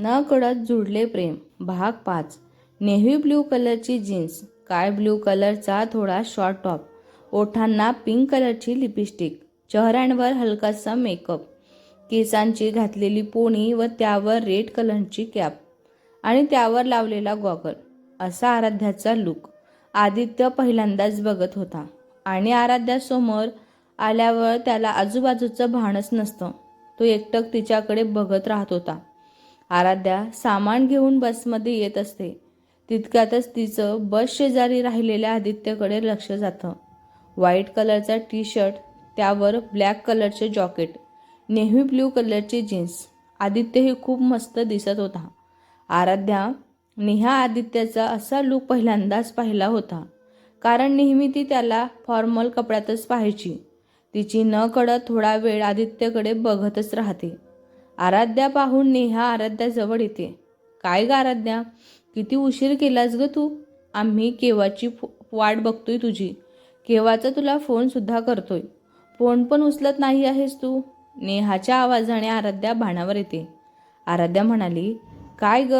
न कळत जुडले प्रेम. भाग पाच. नेव्ही ब्ल्यू कलरची जीन्स. काय ब्ल्यू कलरचा थोडा शॉर्ट टॉप. ओठांना पिंक कलरची लिपस्टिक. चेहऱ्यांवर हलकासा मेकअप. केसांची घातलेली पोणी व त्यावर रेड कलरची कॅप. आणि त्यावर लावलेला गॉगल. असा आराध्याचा लुक. आदित्य पहिल्यांदाच बघत होता. आणि आराध्यासमोर आल्यावर त्याला आजूबाजूचं भानच नसतं. तो एकटक तिच्याकडे बघत राहत होता. आराध्या सामान घेऊन बसमध्ये येत असते. तितक्यातच तिचं बस शेजारी राहिलेल्या आदित्यकडे लक्ष जातं. व्हाईट कलरचा टी शर्ट त्यावर ब्लॅक कलरचे जॉकेट नेव्ही ब्ल्यू कलरची जीन्स. आदित्य हे खूप मस्त दिसत होता. आराध्या नेहा आदित्यचा असा लूक पहिल्यांदाच पाहिला होता. कारण नेहमी ती त्याला फॉर्मल कपड्यातच पाहायची. तिची न कळत थोडा वेळ आदित्यकडे बघतच राहते. आराध्या पाहून नेहा आराध्याजवळ येते. काय ग आराध्या? किती उशीर केलास ग तू? आम्ही केव्हाची वाट बघतोय तुझी? केव्हाचा तुला फोनसुद्धा करतोय? फोन पण उचलत नाही आहेस तू? नेहाच्या आवाजाने आराध्या भाणावर येते. आराध्या म्हणाली काय ग?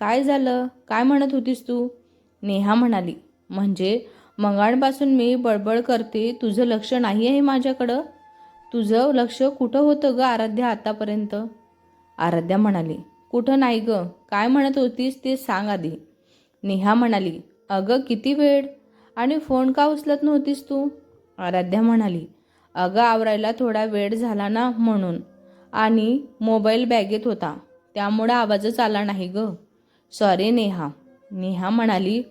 काय झालं? काय म्हणत होतीस तू? नेहा म्हणाली म्हणजे मंगाणपासून मी बडबड करते तुझं लक्ष नाही आहे माझ्याकडं? तुझं लक्ष कुठं होतं ग आराध्या आतापर्यंत? आराध्या म्हणाली कुठं नाही ग? काय म्हणत होतीस ते सांग आधी. नेहा म्हणाली अगं किती वेळ? आणि फोन का उचलत नव्हतीस तू? आराध्या म्हणाली अगं आवरायला थोडा वेळ झाला ना म्हणून. आणि मोबाईल बॅगेत होता. त्यामुळं आवाजच आला नाही ग. सॉरी नेहा. नेहा म्हणाली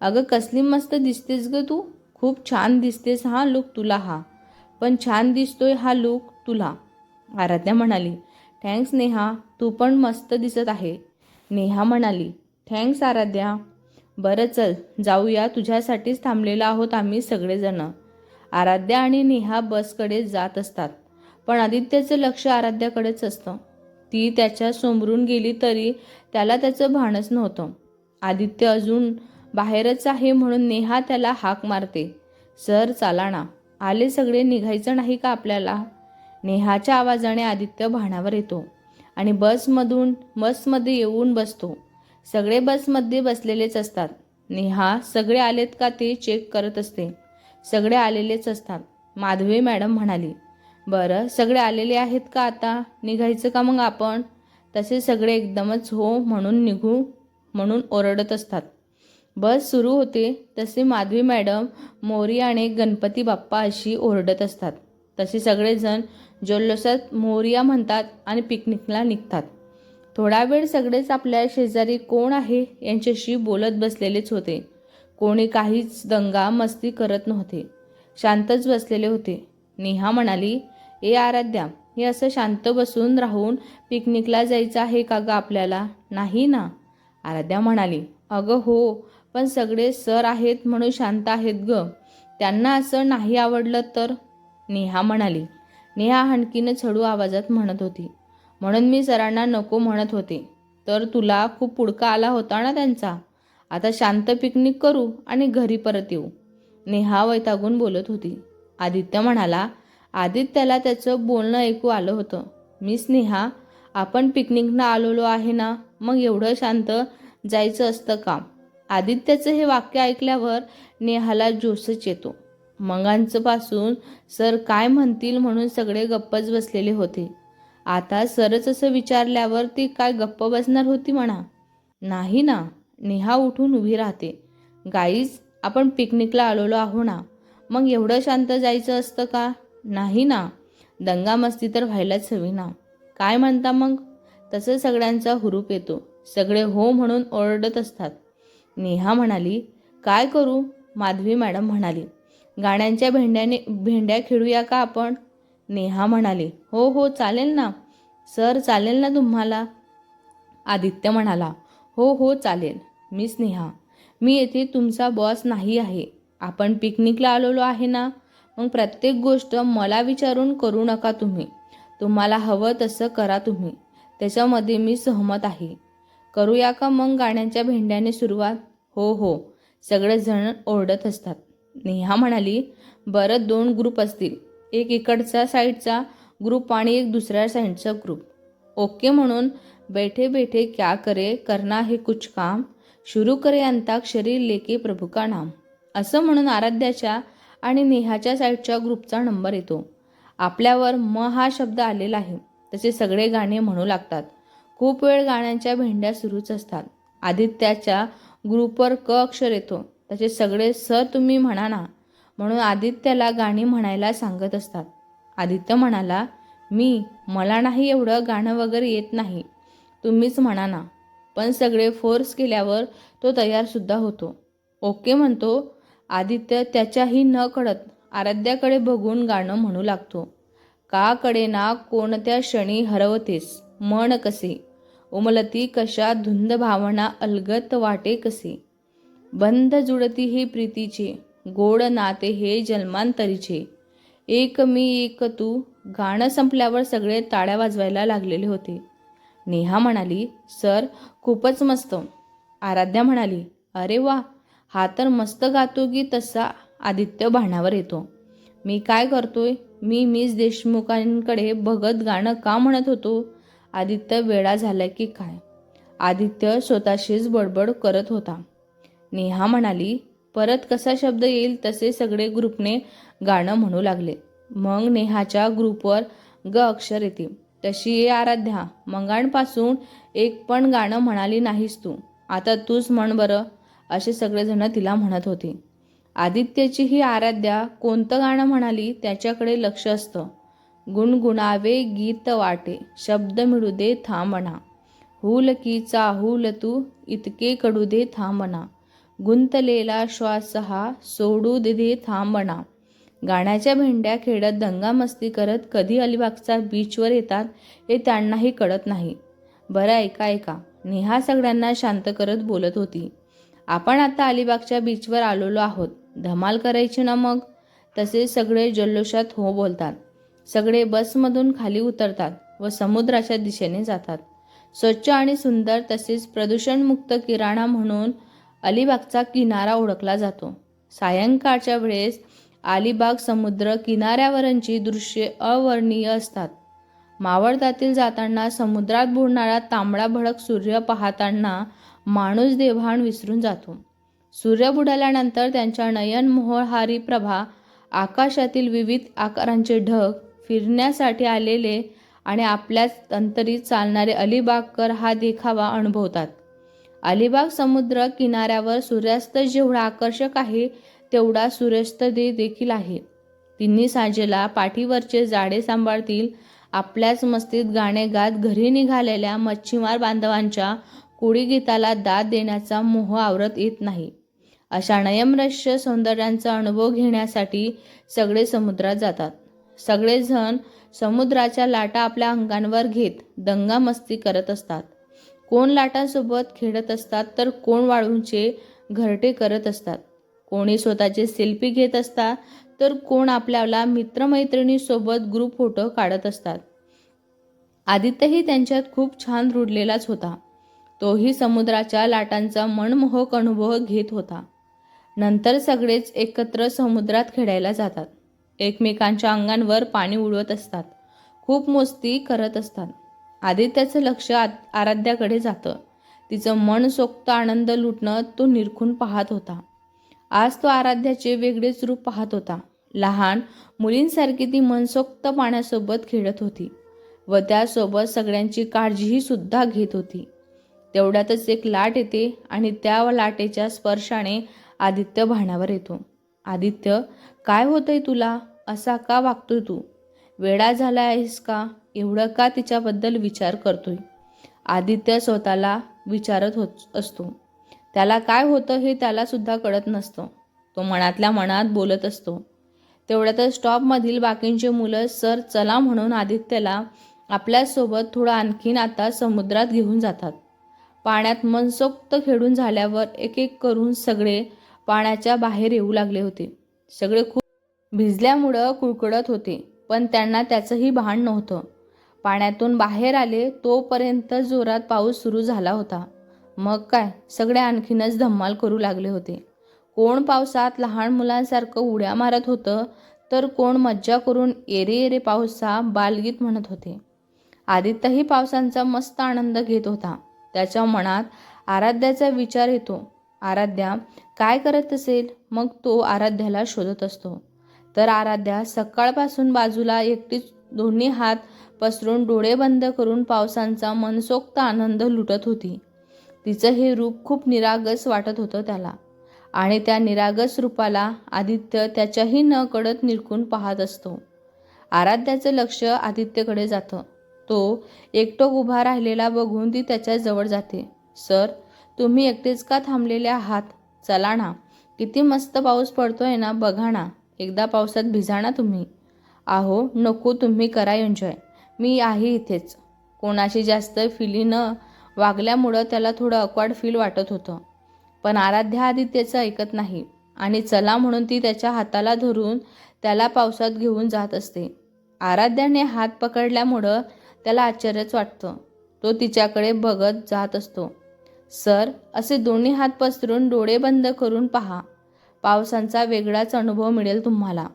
अगं कसली मस्त दिसतेस ग तू. खूप छान दिसतेस हा लुक तुला हा. पण छान दिसतोय हा लुक तुला. आराध्या म्हणाली थँक्स नेहा तू पण मस्त दिसत आहे. नेहा म्हणाली थँक्स आराध्या. बरं चल जाऊया. तुझ्यासाठीच थांबलेलो आहोत आम्ही सगळेजण. आराध्या आणि नेहा बसकडे जात असतात. पण आदित्यचं लक्ष आराध्याकडेच असतं. ती त्याच्या समोरून गेली तरी त्याला त्याचं भानच नव्हतं. आदित्य अजून बाहेरच आहे म्हणून नेहा त्याला हाक मारते. सर चाला ना. आले सगळे निघायचं नाही का आपल्याला? नेहाच्या आवाजाने आदित्य भाणावर येतो आणि बसमधून बसमध्ये येऊन बसतो. सगळे बसमध्ये बसलेलेच असतात. नेहा सगळे आलेत का ते चेक करत असते. सगळे आलेलेच असतात. माधवी मॅडम म्हणाली बरं सगळे आलेले आहेत का आता? निघायचं का मग आपण? तसे सगळे एकदमच हो म्हणून निघू म्हणून ओरडत असतात. बस सुरू होते तसे माधवी मॅडम मोरी आणि गणपती बाप्पा अशी ओरडत असतात. तसे सगळेजण जल्लोषात मोरिया म्हणतात आणि पिकनिकला निघतात. थोडा वेळ सगळेच आपल्या शेजारी कोण आहे यांच्याशी बोलत बसलेलेच होते. कोणी काहीच दंगा मस्ती करत नव्हते. शांतच बसलेले होते. नेहा म्हणाली ए आराध्या हे असं शांत बसून राहून पिकनिकला जायचं आहे का ग आपल्याला? नाही ना? आराध्या म्हणाली अगं हो पण सगळे सर आहेत म्हणून शांत आहेत ग. त्यांना असं नाही आवडलं तर? नेहा म्हणाली. नेहा हणकीनं छडू आवाजात म्हणत होती. म्हणून मी सरांना नको म्हणत होते. तर तुला खूप पुडका आला होता ना त्यांचा? आता शांत पिकनिक करू आणि घरी परत येऊ. नेहा वैतागून बोलत होती. आदित्य म्हणाला आदित्याला त्याचं बोलणं ऐकू आलं होतं. मी स्नेहा आपण पिकनिकनं आलेलो आहे ना? मग एवढं शांत जायचं असतं का? आदित्याचं हे वाक्य ऐकल्यावर नेहाला जोसच येतो. मगांचपासून सर काय म्हणतील म्हणून सगळे गप्पच बसलेले होते. आता सरच असं विचारल्यावर ती काय गप्प बसणार होती म्हणा. नाही ना नेहा उठून उभी राहते. गाईज आपण पिकनिकला आलेलो आहो ना. मग एवढं शांत जायचं असतं का? नाही ना. दंगामस्ती तर व्हायलाच हवी ना. काय म्हणता मग? तसं सगळ्यांचा हुरूप येतो. सगळे हो म्हणून ओरडत असतात. नेहा म्हणाली काय करू? माधवी मॅडम म्हणाली गाण्यांच्या भेंड्याने भेंड्या खेळूया का आपण? नेहा म्हणाली हो हो चालेल ना. सर चालेल ना तुम्हाला? आदित्य म्हणाला हो हो चालेल. मिस नेहा मी येथे तुमचा बॉस नाही आहे. आपण पिकनिकला आलेलो आहे ना? मग प्रत्येक गोष्ट मला विचारून करू नका तुम्ही. तुम्हाला हवं तसं करा तुम्ही. त्याच्यामध्ये मी सहमत आहे. करूया का मग गाण्यांच्या भेंड्याने सुरुवात? हो हो. सगळेजण ओरडत असतात. नेहा म्हणाली बरं दोन ग्रुप असतील. एक इकडचा साईडचा ग्रुप आणि एक दुसऱ्या साईडचा ग्रुप ओके म्हणून बैठे बैठे क्या करे करना हे कुछ काम. शुरू करे अंताक्षरी लेके प्रभू का नाम. असं म्हणून आराध्याच्या आणि नेहाच्या साईडच्या ग्रुपचा नंबर येतो. आपल्यावर म हा शब्द आलेला आहे. तसे सगळे गाणे म्हणू लागतात. खूप वेळ गाण्यांच्या भेंड्या सुरूच असतात. आदित्याच्या ग्रुपवर क अक्षर येतो. त्याचे सगळे सर तुम्ही म्हणा ना म्हणून आदित्याला गाणी म्हणायला सांगत असतात. आदित्य म्हणाला मी मला नाही एवढं गाणं वगैरे येत नाही. तुम्हीच म्हणा ना. पण सगळे फोर्स केल्यावर तो तयारसुद्धा होतो. ओके म्हणतो आदित्य त्याच्याही न कळत आराध्याकडे बघून गाणं म्हणू लागतो. का कडे ना कोणत्या क्षणी हरवतेस? मन कसे? उमलती कशा धुंद भावना अलगत वाटे कसे? बंध जुळती हे प्रीतीचे गोड नाते हे जन्मांतरीचे. एक मी एक तू गाणं संपल्यावर सगळे ताळ्या वाजवायला लागलेले होते. नेहा म्हणाली सर खूपच मस्त. आराध्या म्हणाली अरे वा हा तर मस्त गातो की तसा आदित्य भाणावर येतो. मी काय करतोय? मी मिस देशमुखांकडे बघत गाणं का म्हणत होतो? आदित्य वेळा झाला की काय? आदित्य स्वतःशीच बडबड करत होता. नेहा म्हणाली परत कसा शब्द येईल तसे सगळे ग्रुपने गाणं म्हणू लागले. मग नेहाच्या ग्रुपवर ग अक्षर येते तशी ये आराध्या मंगाणपासून एक पण गाणं म्हणाली नाहीस तू. आता तूच म्हण बरं असे सगळेजण तिला म्हणत होते. आदित्यची ही आराध्या कोणतं गाणं म्हणाली त्याच्याकडे लक्ष असतं. गुणगुणावे गीत वाटे शब्द मिळू दे थांबणा. हुल की चाहूल तू इतके कडू दे थांबणा. गुंतलेला श्वास हा सोडू दिधी थांबणा. गाण्याच्या भेंड्या खेळत दंगामस्ती करत कधी अलिबागचा बीचवर येतात हे त्यांनाही कळत नाही. बरं ऐका ऐका. नेहा सगळ्यांना शांत करत बोलत होती. आपण आता अलिबागच्या बीचवर आलेलो आहोत. धमाल करायची ना मग? तसे सगळे जल्लोषात हो बोलतात. सगळे बसमधून खाली उतरतात व समुद्राच्या दिशेने जातात. स्वच्छ आणि सुंदर तसेच प्रदूषणमुक्त किराणा म्हणून अलिबागचा किनारा ओळखला जातो. सायंकाळच्या वेळेस अलिबाग समुद्र किनाऱ्यावरची दृश्ये अवर्णीय असतात. मावळतातील जाताना समुद्रात बुडणारा तांबडा भडक सूर्य पाहताना माणूस देवाण विसरून जातो. सूर्य बुडाल्यानंतर त्यांच्या नयन मोहळहारी प्रभा आकाशातील विविध आकारांचे ढग फिरण्यासाठी आलेले आणि आपल्याच अंतरी चालणारे अलिबागकर हा देखावा अनुभवतात. अलिबाग समुद्र किनाऱ्यावर सूर्यास्त जेवढा आकर्षक आहे तेवढा सूर्यास्त दे देखील आहे. तिन्ही सांजेला पाठीवरचे जाडे सांभाळतील. आपल्याच मस्तीत गाणे गात घरी निघालेल्या मच्छीमार बांधवांच्या कोळी गीताला दाद देण्याचा मोह आवरत येत नाही. अशा नयमरश्य सौंदर्यांचा अनुभव घेण्यासाठी सगळे समुद्रात जातात. सगळेजण समुद्राच्या लाटा आपल्या अंगांवर घेत दंगामस्ती करत असतात. कोण लाटांसोबत खेळत असतात तर कोण वाळूंचे घरटे करत असतात. कोणी स्वतःचे सेल्फी घेत असतात तर कोण आपल्याला मित्रमैत्रिणीसोबत ग्रुप फोटो काढत असतात. आदित्यही त्यांच्यात खूप छान रुडलेलाच होता. तोही समुद्राच्या लाटांचा मनमोहक अनुभव घेत होता. नंतर सगळेच एकत्र समुद्रात खेळायला जातात. एकमेकांच्या अंगांवर पाणी उडवत असतात. खूप मस्ती करत असतात. आदित्याचं लक्ष आराध्याकडे जातं. तिचं मन सोक्त आनंद लुटणं तो निरखून पाहत होता. आज तो आराध्याचे वेगळेच रूप पाहत होता. लहान मुलींसारखी ती मनसोक्त पाण्यासोबत खेळत होती व त्यासोबत सगळ्यांची काळजीही सुद्धा घेत होती. तेवढ्यातच एक लाट येते आणि त्या लाटेच्या स्पर्शाने आदित्य भाण्यावर येतो. आदित्य काय होतंय तुला? असा का वागतोय तू? वेडा झाला आहेस का? एवढं का तिच्याबद्दल विचार करतोय? आदित्य स्वतःला विचारत होत असतो. त्याला काय होतं हे त्यालासुद्धा कळत नसतं. तो मनातल्या मनात बोलत असतो. तेवढ्यातच स्टॉपमधील बाकींचे मुलं सर चला म्हणून आदित्यला आपल्यासोबत थोडं आणखीन आता समुद्रात घेऊन जातात. पाण्यात मनसोक्त खेळून झाल्यावर एक एक करून सगळे पाण्याच्या बाहेर येऊ लागले होते. सगळे खूप भिजल्यामुळं कुळकुळत होते पण त्यांना त्याचंही भान नव्हतं. पाण्यातून बाहेर आले तोपर्यंत जोरात पाऊस सुरू झाला होता. मग काय? सगळे आणखीनच धम्माल करू लागले होते. कोण पावसात लहान मुलांसारखं उड्या मारत होतं तर कोण मज्जा करून एरे एरे पाऊसा बालगीत म्हणत होते. आदित्यही पावसांचा मस्त आनंद घेत होता. त्याच्या मनात आराध्याचा विचार येतो. आराध्या काय करत असेल? मग तो आराध्याला शोधत असतो. तर आराध्या सकाळपासून बाजूला एकटीच दोन्ही हात पसरून डोळे बंद करून पावसांचा मनसोक्त आनंद लुटत होती. तिचं हे रूप खूप निरागस वाटत होतं त्याला. आणि त्या निरागस रूपाला आदित्य त्याच्याही न कळत निरखून पाहत असतो. आराध्याचं लक्ष आदित्यकडे जातं. तो एकटो उभा राहिलेला बघून ती त्याच्याजवळ जाते. सर तुम्ही एकटेच का थांबलेले आहात? चला ना. किती मस्त पाऊस पडतोय ना बघा ना. एकदा पावसात भिजा ना तुम्ही. आहो नको तुम्ही करा एन्जॉय. मी आहे इथेच. कोणाशी जास्त फिलीनं वागल्यामुळं त्याला थोडं अकवाड फील वाटत होतं. पण आराध्या आदित्यचं ऐकत नाही आणि चला म्हणून ती त्याच्या हाताला धरून त्याला पावसात घेऊन जात असते. आराध्याने हात पकडल्यामुळं त्याला आश्चर्यच वाटतं. तो तिच्याकडे बघत जात असतो. सर असे दोन्ही हात पसरून डोळे बंद करून पहा. पावसांचा वेगळाच अनुभव मिळेल तुम्हाला.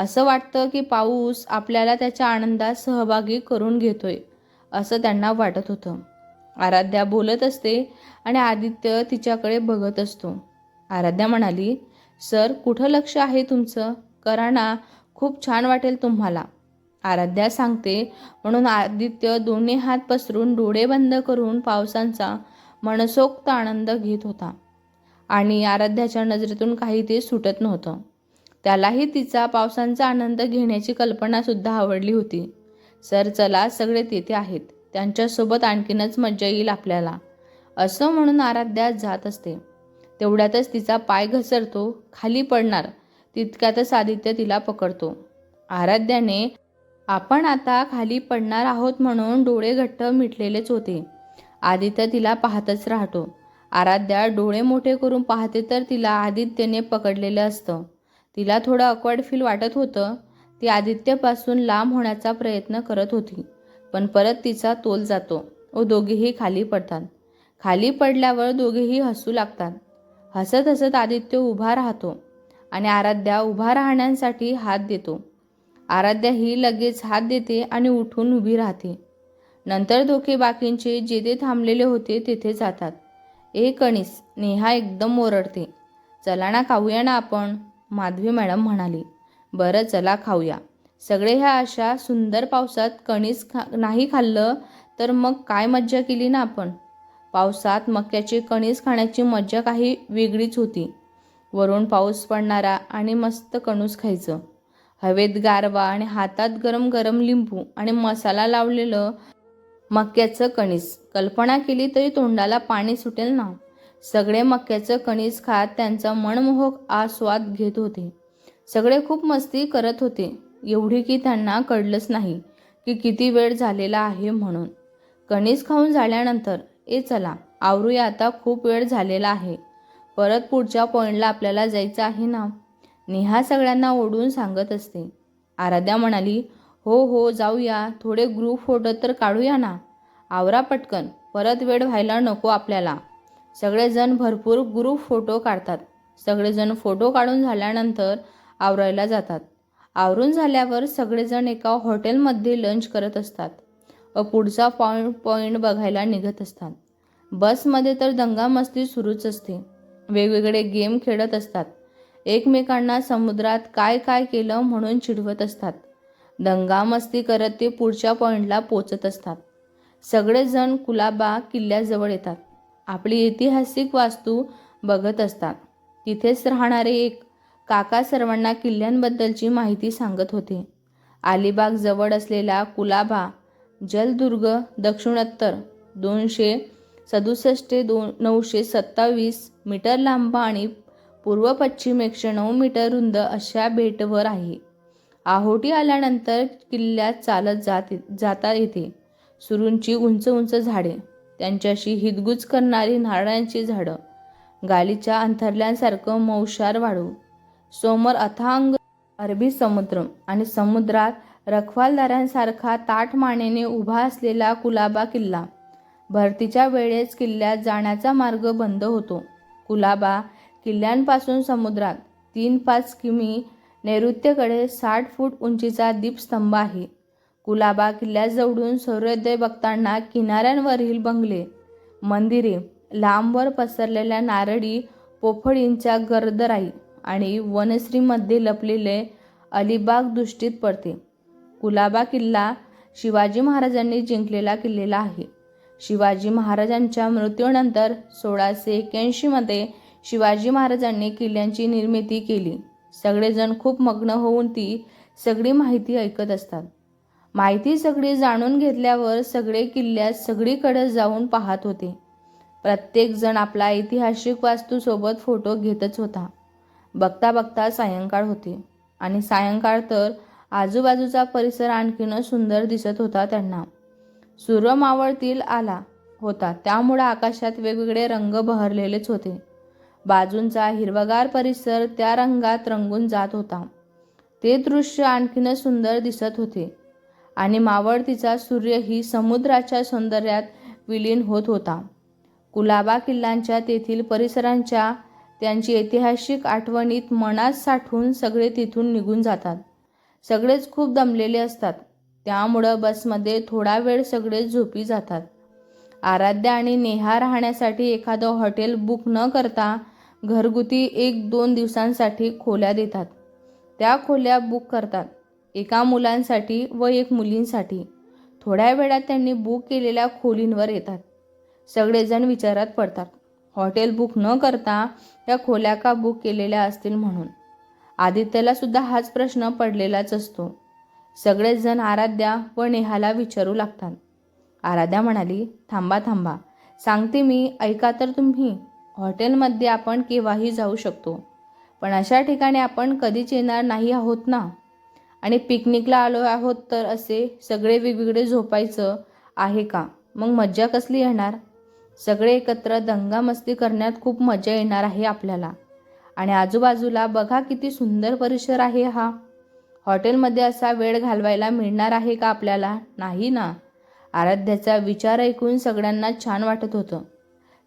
असं वाटतं की पाऊस आपल्याला त्याच्या आनंदात सहभागी करून घेतोय असं त्यांना वाटत होतं. आराध्या बोलत असते आणि आदित्य तिच्याकडे बघत असतो. आराध्या म्हणाली सर कुठं लक्ष आहे तुमचं? करा ना खूप छान वाटेल तुम्हाला. आराध्या सांगते म्हणून आदित्य दोन्ही हात पसरून डोळे बंद करून पावसांचा मनसोक्त आनंद घेत होता आणि आराध्याच्या नजरेतून काही ते सुटत नव्हतं. त्यालाही तिचा पावसांचा आनंद घेण्याची कल्पनासुद्धा आवडली होती. सर चला सगळे तेथे आहेत. त्यांच्यासोबत आणखीनच मज्जा येईल आपल्याला. असं म्हणून आराध्या जात असते. तेवढ्यातच तिचा पाय घसरतो खाली पडणार तितक्यातच आदित्य तिला पकडतो. आराध्याने आपण आता खाली पडणार आहोत म्हणून डोळे घट्ट मिटलेलेच होते. आदित्य तिला पाहतच राहतो. आराध्या डोळे मोठे करून पाहते तर तिला आदित्यने पकडलेलं असतं. तिला थोडं अकवर्ड फील वाटत होतं. ती आदित्यपासून लांब होण्याचा प्रयत्न करत होती. पण परत तिचा तोल जातो. व दोघेही खाली पडतात. खाली पडल्यावर दोघेही हसू लागतात. हसत हसत आदित्य उभा राहतो आणि आराध्या उभा राहण्यासाठी हात देतो. आराध्या ही लगेच हात देते आणि उठून उभी राहते. नंतर दोघे बाकींचे जेथे थांबलेले होते तेथे जातात. ए कणीस नेहा एकदम ओरडते. चला ना खाऊया ना आपण. माधवी मॅडम म्हणाली बरं चला खाऊया. सगळे ह्या अशा सुंदर पावसात कणीस खा नाही खाल्लं तर मग काय मज्जा केली ना आपण? पावसात मक्याची कणीस खाण्याची मज्जा काही वेगळीच होती. वरून पाऊस पडणारा आणि मस्त कणूस खायचं. हवेत गारवा आणि हातात गरम गरम लिंबू आणि मसाला लावलेलं मक्याचं कणीस. कल्पना केली तरी तोंडाला पाणी सुटेल ना? सगळे मक्याचं कणीस खात त्यांचा मनमोहक आस्वाद घेत होते. सगळे खूप मस्ती करत होते. एवढी की त्यांना कळलंच नाही की किती वेळ झालेला आहे म्हणून. कणीस खाऊन झाल्यानंतर ए चला आवरूया आता खूप वेळ झालेला आहे. परत पुढच्या पॉईंटला आपल्याला जायचं आहे ना? नेहा सगळ्यांना ओढून सांगत असते. आराध्या म्हणाली हो हो जाऊया. थोडे ग्रुप फोटो तर काढूया ना. आवरा पटकन. परत वेळ व्हायला नको आपल्याला. सगळेजण भरपूर ग्रुप फोटो काढतात. सगळेजण फोटो काढून झाल्यानंतर आवरायला जातात. आवरून झाल्यावर सगळेजण एका हॉटेलमध्ये लंच करत असतात. व पुढचा पॉईंट पॉईंट बघायला निघत असतात. बसमध्ये तर दंगामस्ती सुरूच असते. वेगवेगळे गेम खेळत असतात. एकमेकांना समुद्रात काय काय केलं म्हणून चिडवत असतात. दंगामस्ती करत ते पुढच्या पॉईंटला पोचत असतात. सगळेजण कुलाबा किल्ल्याजवळ येतात. आपली ऐतिहासिक वास्तू बघत असतात. तिथेच राहणारे एक काका सर्वांना किल्ल्यांबद्दलची माहिती सांगत होते. अलिबाग जवळ असलेला कुलाबा जलदुर्ग दक्षिणोत्तर दोनशे सदुसष्ट दोन नऊशे सत्तावीस मीटर लांब आणि पूर्व पश्चिम एकशे नऊ मीटर रुंद अशा बेटवर आहे. आहोटी आल्यानंतर किल्ल्यात चालत जात जाता येते. सुरूंची उंच उंच झाडे त्यांच्याशी हिदगुज करणारी नारळांची झाडं. गालीच्या अंथरल्यांसारखं मौशार वाढू समोर अथांग अरबी समुद्र आणि समुद्रात रखवालदारांसारखा ताठ मानेने उभा असलेला कुलाबा किल्ला. भरतीच्या वेळेस किल्ल्यात जाण्याचा मार्ग बंद होतो. कुलाबा किल्ल्यांपासून समुद्रात तीन पाच किमी नैऋत्येकडे साठ फूट उंचीचा दीपस्तंभ आहे. कुलाबा किल्ल्याजवळून सूर्योदय बघताना किनाऱ्यांवरील बंगले मंदिरे लांबवर पसरलेल्या नारळी पोफळींच्या गर्दराई आणि वनश्रीमध्ये लपलेले अलिबाग दृष्टीत पडते. कुलाबा किल्ला शिवाजी महाराजांनी जिंकलेला किल्लेला आहे. शिवाजी महाराजांच्या मृत्यूनंतर सोळाशे एक्याऐंशीमध्ये शिवाजी महाराजांनी किल्ल्यांची निर्मिती केली. सगळेजण खूप मग्न होऊन ती सगळी माहिती ऐकत असतात. माहिती सगळी जाणून घेतल्यावर सगळे किल्ल्यात सगळीकडे जाऊन पाहत होते. प्रत्येकजण आपला ऐतिहासिक वास्तूसोबत फोटो घेतच होता. बघता बघता सायंकाळ होते आणि सायंकाळ तर आजूबाजूचा परिसर आणखीनच सुंदर दिसत होता त्यांना. सूर्य मावळतील आला होता त्यामुळे आकाशात वेगवेगळे रंग बहरलेलेच होते. बाजूंचा हिरवगार परिसर त्या रंगात रंगून जात होता. ते दृश्य आणखीनच सुंदर दिसत होते. आणि मावळतीचा सूर्यही समुद्राच्या सौंदर्यात विलीन होत होता. कुलाबा किल्ल्यांच्या तेथील परिसरांच्या त्यांची ऐतिहासिक आठवणीत मनात साठवून सगळे तिथून निघून जातात. सगळेच खूप दमलेले असतात. त्यामुळं बसमध्ये थोडा वेळ सगळे झोपी जातात. आराध्या आणि नेहा राहण्यासाठी एखादं हॉटेल बुक न करता घरगुती एक दोन दिवसांसाठी खोल्या देतात. त्या खोल्या बुक करतात. एका मुलांसाठी व एक मुलींसाठी. थोड्या वेळात त्यांनी बुक केलेल्या खोलींवर येतात. सगळेजण विचारात पडतात. हॉटेल बुक न करता त्या खोल्या का बुक केलेल्या असतील म्हणून. आदित्यला सुद्धा हाच प्रश्न पडलेलाच असतो. सगळेच जण आराध्या व नेहाला विचारू लागतात. आराध्या म्हणाली थांबा थांबा. सांगते मी ऐका तर तुम्ही. हॉटेलमध्ये आपण केव्हाही जाऊ शकतो. पण अशा ठिकाणी आपण कधीच येणार नाही आहोत ना? आणि पिकनिकला आलो आहोत तर असे सगळे वेगवेगळे झोपायचं आहे का? मग मज्जा कसली येणार? सगळे एकत्र दंगामस्ती करण्यात खूप मजा येणार आहे आपल्याला. आणि आजूबाजूला बघा किती सुंदर परिसर आहे हा. हॉटेलमध्ये असा वेळ घालवायला मिळणार आहे का आपल्याला? नाही ना. आराध्याचा विचार ऐकून सगळ्यांना छान वाटत होतं.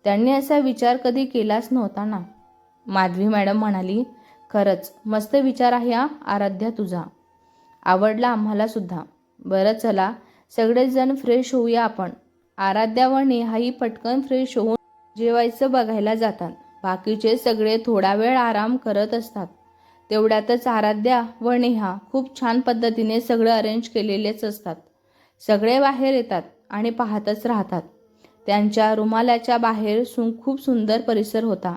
त्यांनी असा विचार कधी केलाच नव्हता ना. माधवी मॅडम म्हणाली खरंच मस्त विचार आहे हा आराध्या तुझा. आवडला आम्हाला सुद्धा. बरं चला सगळेजण फ्रेश होऊया आपण. आराध्या व नेहाही पटकन फ्रेश होऊन जेवायचं बघायला जातात. बाकीचे सगळे थोडा वेळ आराम करत असतात. तेवढ्यातच आराध्या व नेहा खूप छान पद्धतीने सगळं अरेंज केलेलेच असतात. सगळे बाहेर येतात आणि पाहतच राहतात. त्यांच्या रुमालाच्या बाहेर सु खूप सुंदर परिसर होता.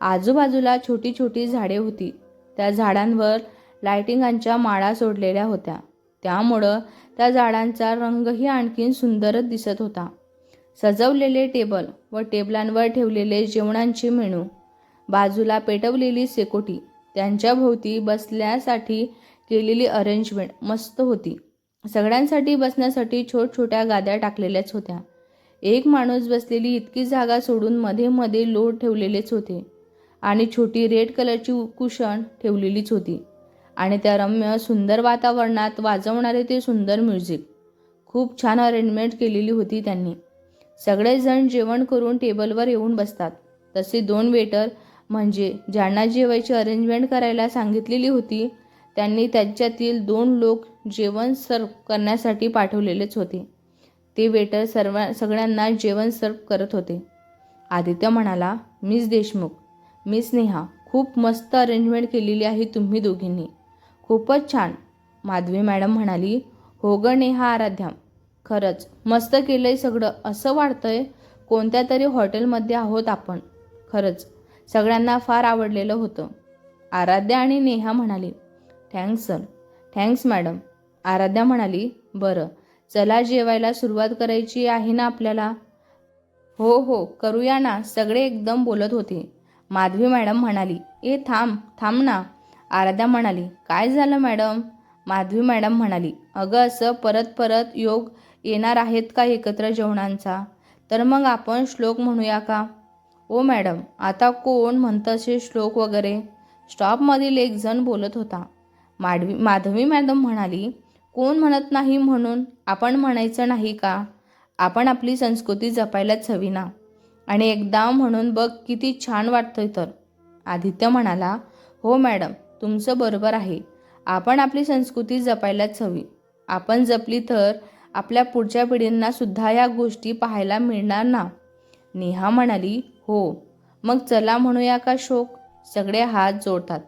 आजूबाजूला छोटी छोटी झाडे होती. त्या झाडांवर लायटिंगांच्या माळा सोडलेल्या होत्या. त्यामुळं त्या झाडांचा रंगही आणखीन सुंदरच दिसत होता. सजवलेले टेबल व टेबलांवर ठेवलेले जेवणांचे मेनू बाजूला पेटवलेली सेकोटी त्यांच्या भोवती बसल्यासाठी केलेली अरेंजमेंट मस्त होती. सगळ्यांसाठी बसण्यासाठी छोट छोट्या गाद्या टाकलेल्याच होत्या. एक माणूस बसलेली इतकी जागा सोडून मध्ये मध्ये लोट ठेवलेलेच होते आणि छोटी रेड कलरची कुशन ठेवलेलीच होती. आणि त्या रम्य सुंदर वातावरणात वाजवणारे ते सुंदर म्युझिक. खूप छान अरेंजमेंट केलेली होती त्यांनी. सगळेजण जेवण करून टेबलवर येऊन बसतात. तसे दोन वेटर म्हणजे ज्यांना जेवायची अरेंजमेंट करायला सांगितलेली होती त्यांनी त्यांच्यातील दोन लोक जेवण सर्व करण्यासाठी पाठवलेलेच होते. ते वेटर सर्व सगळ्यांना जेवण सर्व करत होते. आदित्य म्हणाला मिस देशमुख मिस नेहा खूप मस्त अरेंजमेंट केलेली आहे तुम्ही दोघींनी. खूपच छान. माधवी मॅडम म्हणाली हो ग नेहा आराध्या खरंच मस्त केलं आहे सगळं. असं वाटतंय कोणत्या तरी हॉटेलमध्ये आहोत आपण. खरंच सगळ्यांना फार आवडलेलं होतं. आराध्या आणि नेहा म्हणाली thanks sir thanks madam. Aaradhya म्हणाली बरं चला जेवायला सुरुवात करायची आहे ना आपल्याला? हो हो करूया ना सगळे एकदम बोलत होते. माधवी मॅडम म्हणाली ए थांब थांब ना. आराध्या म्हणाली काय झालं मॅडम? माधवी मॅडम म्हणाली अगं असं परत परत योग येणार आहेत का एकत्र जेवणांचा? तर मग आपण श्लोक म्हणूया का? ओ मॅडम आता कोण म्हणतं असे श्लोक वगैरे? स्टॉपमधील एक जण बोलत होता. माधवी माधवी मॅडम म्हणाली कोण म्हणत नाही म्हणून? आपण म्हणायचं नाही का? आपण आपली संस्कृती जपायलाच हवी ना? आणि एकदा म्हणून बघ किती छान वाटतंय तर. आदित्य म्हणाला हो मॅडम तुमचं बरोबर आहे. आपण आपली संस्कृती जपायलाच हवी. आपण जपली तर आपल्या पुढच्या पिढींना सुद्धा या गोष्टी पाहायला मिळणार ना? नेहा म्हणाली हो. मग चला म्हणूया का शोक? सगळे हात जोडतात.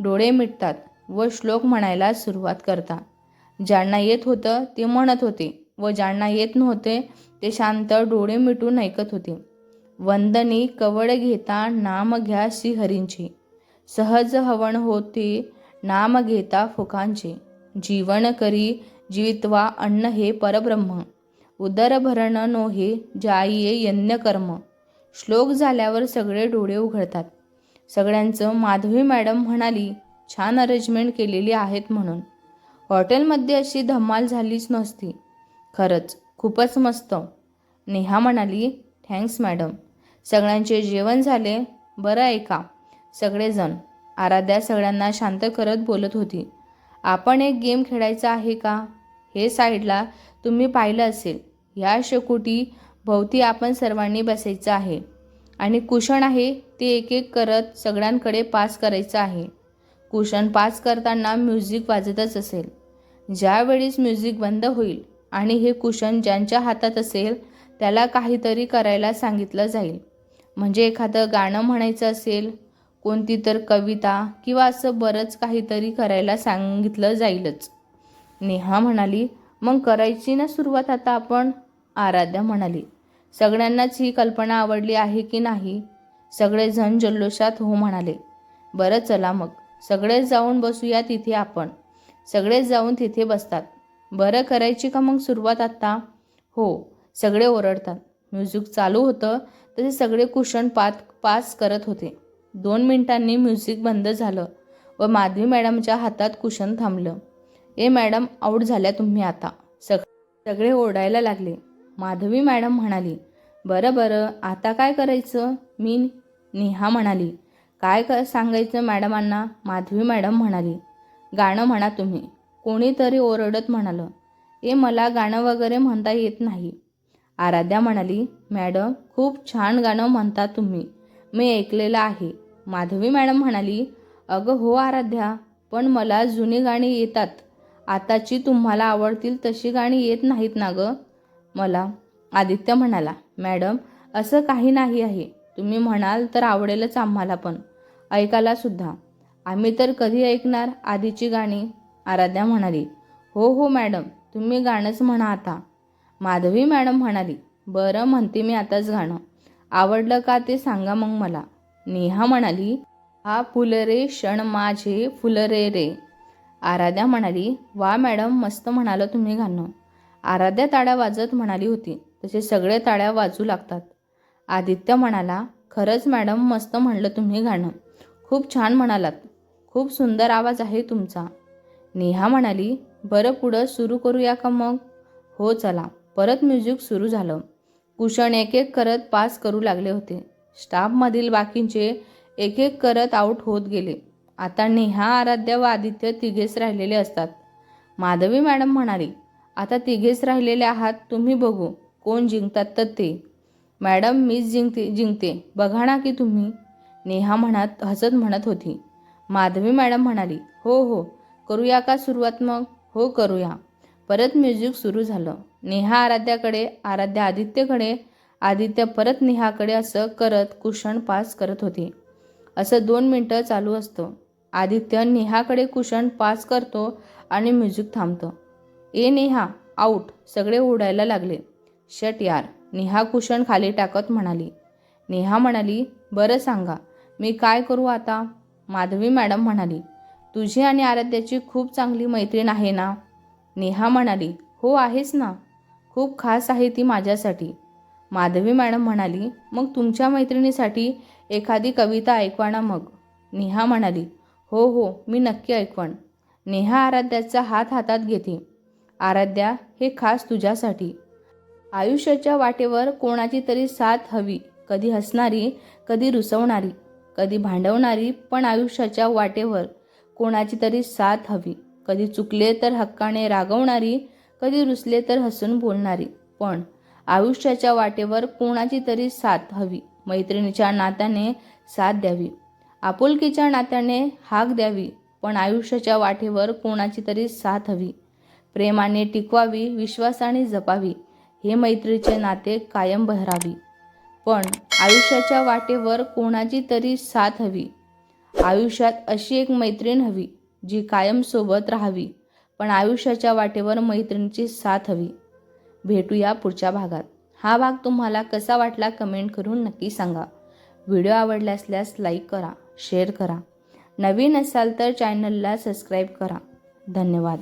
डोळे मिटतात व श्लोक म्हणायला सुरुवात करतात. ज्यांना येत होतं ते म्हणत होते व ज्यांना येत नव्हते ते शांत डोळे मिटून ऐकत होते. वंदनी कवड घेता नाम घ्या श्रीहरींचे. सहज हवन होते नाम घेता फुकांचे. जीवन करी जीवित्वा अन्न हे परब्रह्म. उदरभरण नो हे जाईये यज्ञ कर्म श्लोक झाल्यावर सगळे डोळे उघडतात. सगळ्यांचं माधवी मॅडम म्हणाली छान अरेंजमेंट केलेली आहेत म्हणून. हॉटेलमध्ये अशी धमाल झालीच नसती. खरंच खूपच मस्त. नेहा म्हणाली थँक्स मॅडम. सगळ्यांचे जेवण झाले. बरं ऐका सगळेजण आराध्या सगळ्यांना शांत करत बोलत होती. आपण एक गेम खेळायचा आहे का? हे साईडला तुम्ही पाहिलं असेल. ह्या शेकोटी भोवती आपण सर्वांनी बसायचं आहे. आणि कुशन आहे ते एक एक करत सगळ्यांकडे पास करायचं आहे. कुशन पास करताना म्युझिक वाजतच असेल. ज्यावेळेस म्युझिक बंद होईल आणि हे कुशन ज्यांच्या हातात असेल त्याला काहीतरी करायला सांगितलं जाईल. म्हणजे एखादं गाणं म्हणायचं असेल कोणती तर कविता किंवा असं बरंच काहीतरी करायला सांगितलं जाईलच. नेहा म्हणाली मग करायची ना सुरुवात आता आपण? आराध्या म्हणाली सगळ्यांनाच ही कल्पना आवडली आहे की नाही? सगळेजण जल्लोषात हो म्हणाले बरं चला मग सगळेच जाऊन बसूया तिथे आपण. सगळेच जाऊन तिथे बसतात. बरं करायची का मग सुरुवात आत्ता हो सगळे ओरडतात. म्युझिक चालू होतं तसे सगळे कुशन पात पास करत होते. दोन मिनिटांनी म्युझिक बंद झालं व माधवी मॅडमच्या हातात कुशन थांबलं. ए मॅडम आऊट झाल्या तुम्ही आता. सग सगळे ओरडायला लागले. माधवी मॅडम म्हणाली बरं बरं आता काय करायचं? मी नेहा म्हणाली काय क सांगायचं मॅडमांना? माधवी मॅडम म्हणाली गाणं म्हणा तुम्ही. कोणीतरी ओरडत म्हणालं. ए मला गाणं वगैरे म्हणता येत नाही. आराध्या म्हणाली मॅडम खूप छान गाणं म्हणता तुम्ही. मी ऐकलेलं आहे. माधवी मॅडम म्हणाली अगं हो आराध्या पण मला जुनी गाणी येतात. आताची तुम्हाला आवडतील तशी गाणी येत नाहीत ना गं. मला. आदित्य म्हणाला मॅडम असं काही नाही आहे. तुम्ही म्हणाल तर आवडेलच आम्हाला पण. ऐकायला सुद्धा. आम्ही तर कधी ऐकणार आधीची गाणी? आराध्या म्हणाली हो हो मॅडम तुम्ही गाणंच म्हणा आता. माधवी मॅडम म्हणाली बरं म्हणते मी आताच गाणं. आवडलं का ते सांगा मग मला. नेहा म्हणाली हा फुलरे क्षण माझे फुलरे रे आराध्या म्हणाली वा मॅडम मस्त म्हणालं तुम्ही गाणं आराध्या ताड्या वाजत म्हणाली होती तसे सगळे ताड्या वाजू लागतात. आदित्य म्हणाला खरंच मॅडम मस्त म्हणलं तुम्ही गाणं खूप छान म्हणालात. खूप सुंदर आवाज आहे तुमचा. नेहा म्हणाली बरं पुढं सुरू करूया का मग? हो चला. परत म्युझिक सुरू झालं. कुशन एक एक करत पास करू लागले होते. स्टाफमधील बाकींचे एक एक करत आऊट होत गेले. आता नेहा आराध्या व आदित्य तिघेच राहिलेले असतात. माधवी मॅडम म्हणाली आता तिघेच राहिलेले आहात तुम्ही बघू कोण जिंकतात तर ते. मॅडम मीच जिंकते जिंकते. बघा ना की तुम्ही. नेहा म्हणत हसत म्हणत होती. माधवी मॅडम म्हणाली हो हो करूया का सुरुवात मग? हो करूया. परत म्युझिक सुरू झालं. नेहा आराध्याकडे आराध्या आदित्यकडे आदित्य परत नेहाकडे असं करत कुशन पास करत होते. असं दोन मिनटं चालू असतं. आदित्य नेहाकडे कुशन पास करतो आणि म्युझिक थांबतं. ए नेहा आऊट. सगळे उडायला लागले. शट यार. नेहा कुशन खाली टाकत म्हणाली. नेहा म्हणाली बरं सांगा. मी काय करू आता? माधवी मॅडम म्हणाली तुझी आणि आराध्याची खूप चांगली मैत्रीण आहे ना? नेहा म्हणाली हो आहेच ना. खूप खास आहे ती माझ्यासाठी. माधवी मॅडम म्हणाली मग तुमच्या मैत्रिणीसाठी एखादी कविता ऐकवा ना मग. नेहा म्हणाली हो हो मी नक्की ऐकवण नेहा आराध्याचा हात हातात घेते. आराध्या हे खास तुझ्यासाठी. आयुष्याच्या वाटेवर कोणाची तरी साथ हवी. कधी हसणारी कधी रुसवणारी कधी भांडवणारी पण आयुष्याच्या वाटेवर कोणाची तरी साथ हवी. कधी चुकले तर हक्काने रागवणारी कधी रुसले तर हसून बोलणारी. पण आयुष्याच्या वाटेवर कोणाची तरी साथ हवी. मैत्रिणीच्या नात्याने साथ द्यावी. आपुलकीच्या नात्याने हाक द्यावी पण आयुष्याच्या वाटेवर कोणाची तरी साथ हवी. प्रेमाने टिकवावी विश्वासाने जपावी हे मैत्रीचे नाते कायम बहरावी. पण आयुष्याच्या वाटेवर कोणाची तरी साथ हवी. आयुष्यात अशी एक मैत्रीण हवी जी कायम सोबत राहावी पण आयुष्याच्या वाटेवर मैत्रिणीची साथ हवी. भेटूया पुढच्या भागात. हा भाग तुम्हाला कसा वाटला कमेंट करून नक्की सांगा. व्हिडिओ आवडला असल्यास लाईक करा शेअर करा. नवीन असाल तर चॅनलला सबस्क्राईब करा. धन्यवाद.